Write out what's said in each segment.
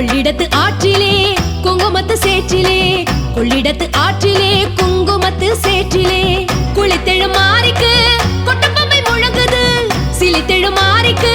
கொள்ளிடத்து ஆற்றிலே குங்குமத்து சேற்றிலே. கொள்ளிடத்து ஆற்றிலே குங்குமத்து சேற்றிலே. குளித்தெழு மாறிக்கு கொட்டம்பம்பை முழங்குது. சிலித்தெழு மாறிக்கு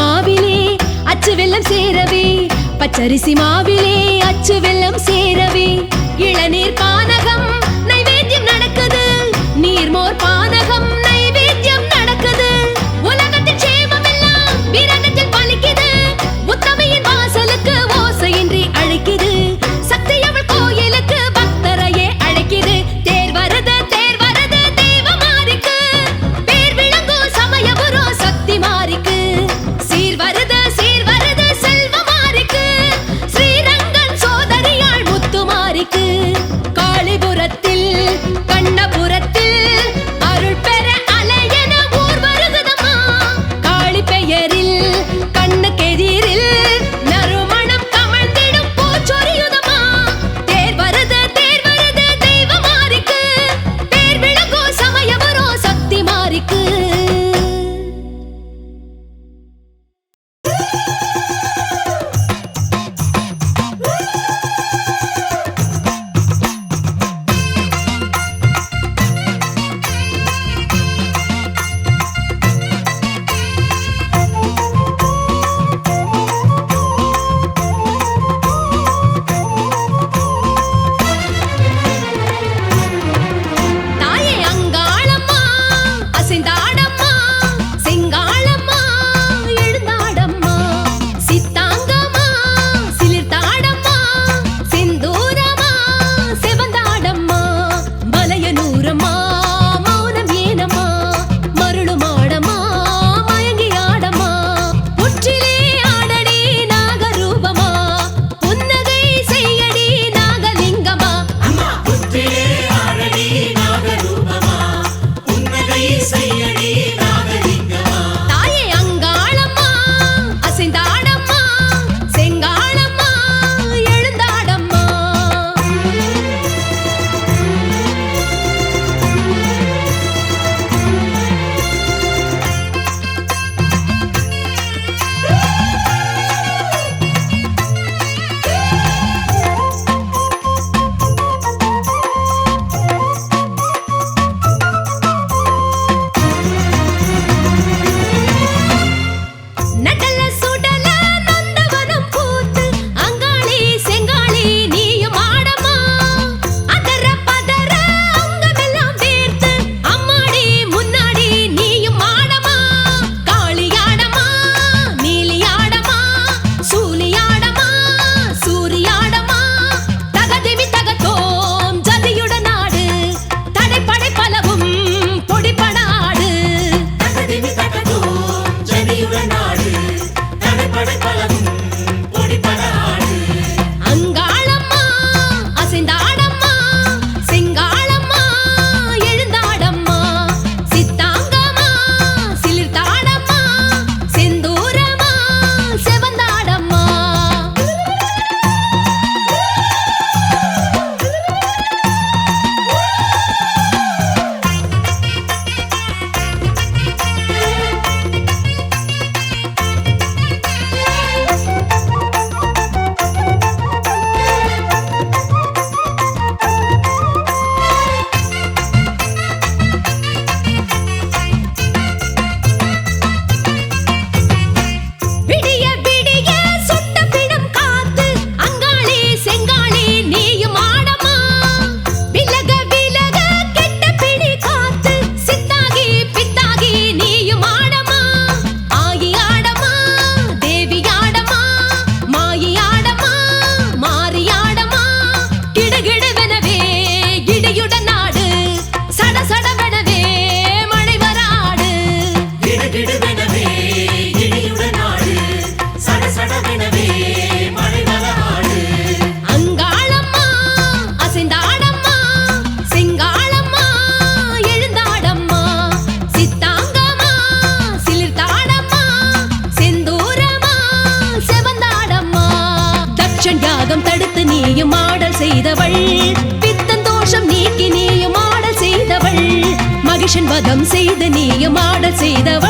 மாவிலே அச்சு வெள்ளம் சேரவே. பச்சரிசி மாவிலே அச்சு வெள்ளம் சேரவே. இளநீர் பானகம் நீயும் ஆடல் செய்தவள். பித்தன் தோஷம் நீக்கி நீயும் ஆடல் செய்தவள். மகிஷன் வதம் செய்த நீயும் ஆடல் செய்தவள்.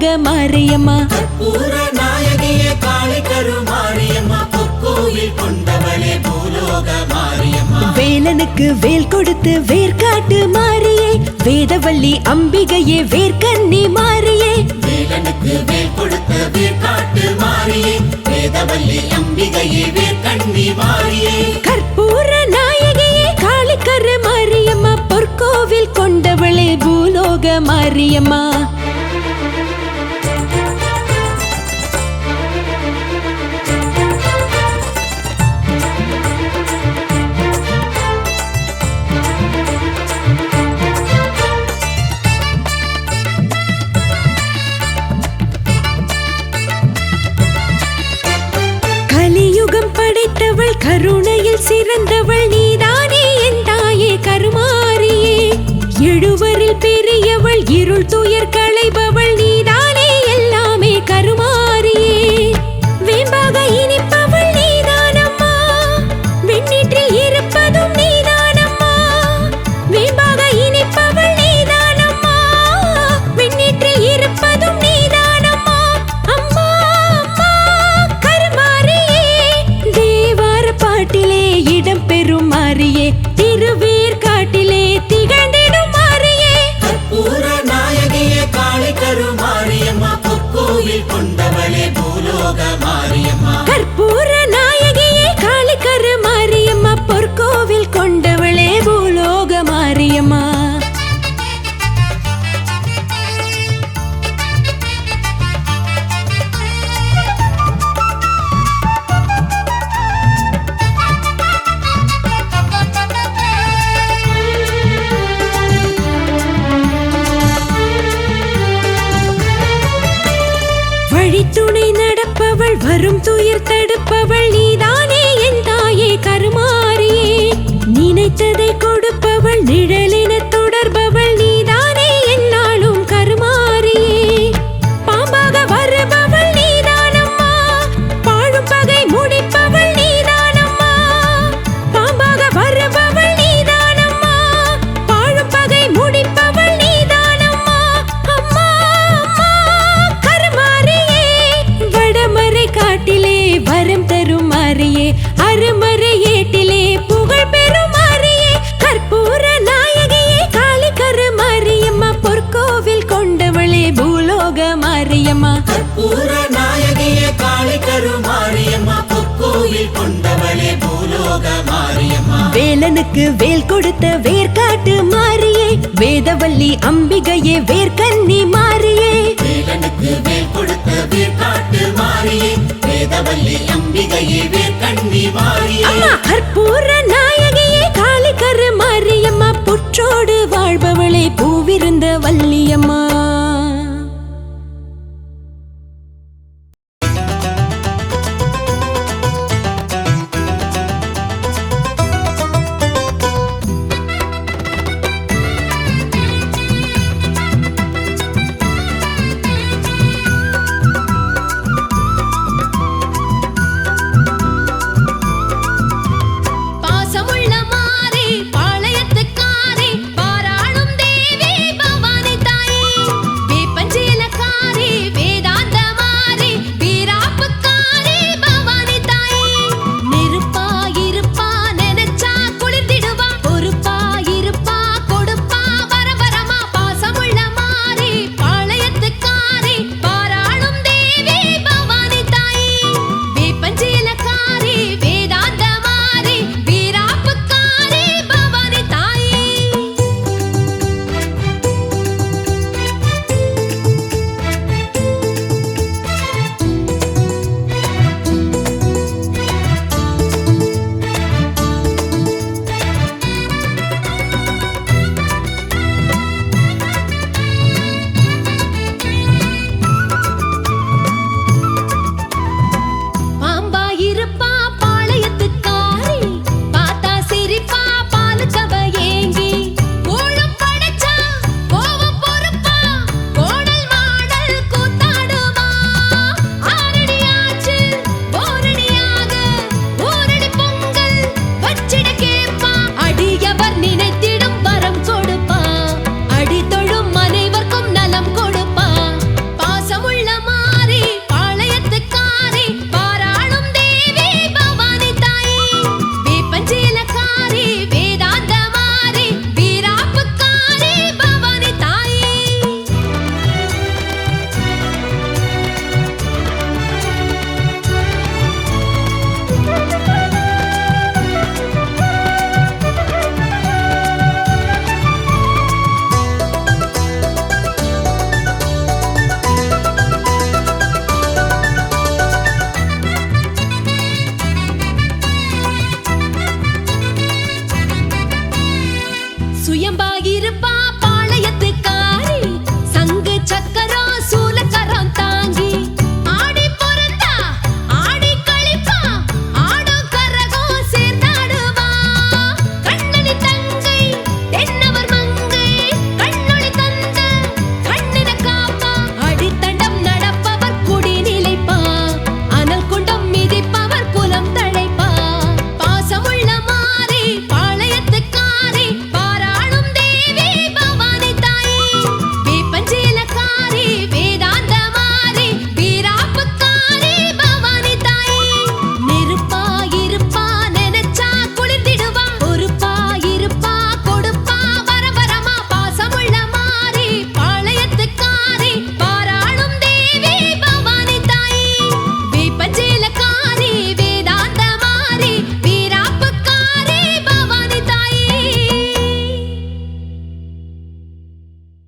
பூலோக மாரியம்மா. கற்பூர நாயகியே காளி கருமாரியம்மா பொற்கோவில் கொண்டவளே பூலோக மாரியம்மா. வேலனுக்கு வேல் கொடுத்து வேர்காட்டு மாரியே வேதவள்ளி அம்பிகையே வேர்க்கன்னி மாரியே. வேலனுக்கு வேல் கொடுத்த வேற்காட்டு மாறியே வேதவல்லி அம்பிகையே வேற்கண்ணி மாறியே கற்பூர நாயகியே காளிக்கரு மாரியம்மா பொற்கோவில் கொண்டவளே பூலோக மாரியம்மா. பெரியவள் இருள் மாரியம்மா. கற்பூர நாயகியே காளி கருமாரியம்மா பொற்கோவில் கொண்டவளே பூலோக மாரியம்மா. வேலனுக்கு வேல் கொடுத்த வேர்காட்டு மாறியே வேதவள்ளி அம்பிகையே வேர்க்கன்னி மாறியே வேலனுக்கு வேல் கொடுத்த வேற்காட்டு மாறியே வேதவல்லி அம்பிகையே மாறியே அம்மா கற்பூர